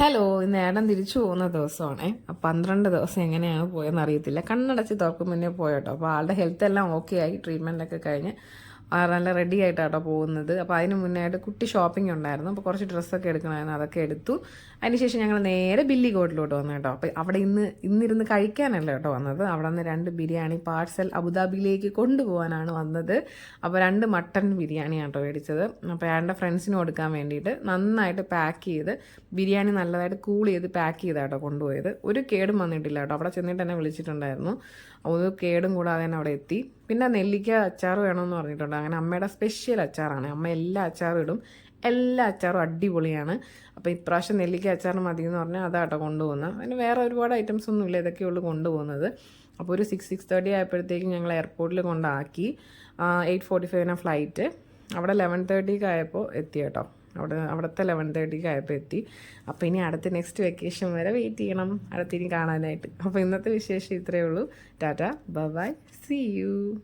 Hello ഇന്ന് ഏടം തിരിച്ചു പോകുന്ന ദിവസമാണേ. പന്ത്രണ്ട് ദിവസം എങ്ങനെയാണ് പോയെന്ന് അറിയത്തില്ല. കണ്ണടച്ച് തുറക്കും മുന്നേ പോയോട്ടോ. അപ്പോൾ ആളുടെ ഹെൽത്ത് എല്ലാം ഓക്കെ ആയി. ട്രീറ്റ്മെന്റൊക്കെ കഴിഞ്ഞ് നല്ല റെഡി ആയിട്ടാട്ടോ പോകുന്നത്. അപ്പോൾ അതിന് മുന്നേ ആയിട്ട് കുട്ടി ഷോപ്പിംഗ് ഉണ്ടായിരുന്നു. അപ്പോൾ കുറച്ച് ഡ്രസ്സൊക്കെ എടുക്കണമായിരുന്നു അതൊക്കെ എടുത്തു. അതിനുശേഷം ഞങ്ങൾ നേരെ ബില്ലി കോട്ടിലോട്ട് വന്നു കേട്ടോ. അപ്പോൾ അവിടെ ഇന്ന് ഇന്നിരുന്ന് കഴിക്കാനല്ല കേട്ടോ വന്നത്. അവിടെ നിന്ന് രണ്ട് ബിരിയാണി പാഴ്സൽ അബുദാബിയിലേക്ക് കൊണ്ടുപോകാനാണ് വന്നത്. അപ്പോൾ രണ്ട് മട്ടൺ ബിരിയാണി ആട്ടോ മേടിച്ചത്. അപ്പോൾ എന്റെ ഫ്രണ്ട്സിന് കൊടുക്കാൻ വേണ്ടിയിട്ട് നന്നായിട്ട് പാക്ക് ചെയ്ത് ബിരിയാണി നല്ലതായിട്ട് കൂൾ ചെയ്ത് പാക്ക് ചെയ്താട്ടോ കൊണ്ടുപോയത്. ഒരു കേടും വന്നിട്ടില്ല കേട്ടോ. അവിടെ ചെന്നിട്ട് എന്നെ വിളിച്ചിട്ടുണ്ടായിരുന്നു. ഒരു കേടും കൂടാതെ തന്നെ അവിടെ എത്തി. പിന്നെ നെല്ലിക്ക അച്ചാർ വേണമെന്ന് പറഞ്ഞിട്ടുണ്ട് അങ്ങനെ അമ്മയുടെ സ്പെഷ്യൽ അച്ചാറാണ്. അമ്മ എല്ലാ അച്ചാറും ഇടും. എല്ലാ അച്ചാറും അടിപൊളിയാണ്. അപ്പോൾ ഇപ്രാവശ്യം നെല്ലിക്ക അച്ചാർ മതി എന്ന് പറഞ്ഞാൽ അതാട്ടോ കൊണ്ടുപോകുന്നത് അതിന് വേറെ ഒരുപാട് ഐറ്റംസ് ഒന്നും ഇല്ല ഇതൊക്കെയുള്ളൂ കൊണ്ടുപോകുന്നത്. അപ്പോൾ ഒരു സിക്സ് സിക്സ് തേർട്ടി ആയപ്പോഴത്തേക്കും ഞങ്ങൾ എയർപോർട്ടിൽ കൊണ്ടാക്കി. എയ്റ്റ് ഫോർട്ടി ഫൈവിന് ഫ്ലൈറ്റ് അവിടെ ലെവൻ തേർട്ടിക്ക് ആയപ്പോൾ എത്തി കേട്ടോ. അവിടെ അവിടുത്തെ ലെവൻ തേർട്ടിക്ക് ആയപ്പോൾ എത്തി. അപ്പോൾ ഇനി അടുത്ത നെക്സ്റ്റ് വെക്കേഷൻ വരെ വെയിറ്റ് ചെയ്യണം. അടുത്തിനി കാണാനായിട്ട്. അപ്പോൾ ഇന്നത്തെ വിശേഷം ഇത്രയേ ഉള്ളൂ. Tata by C U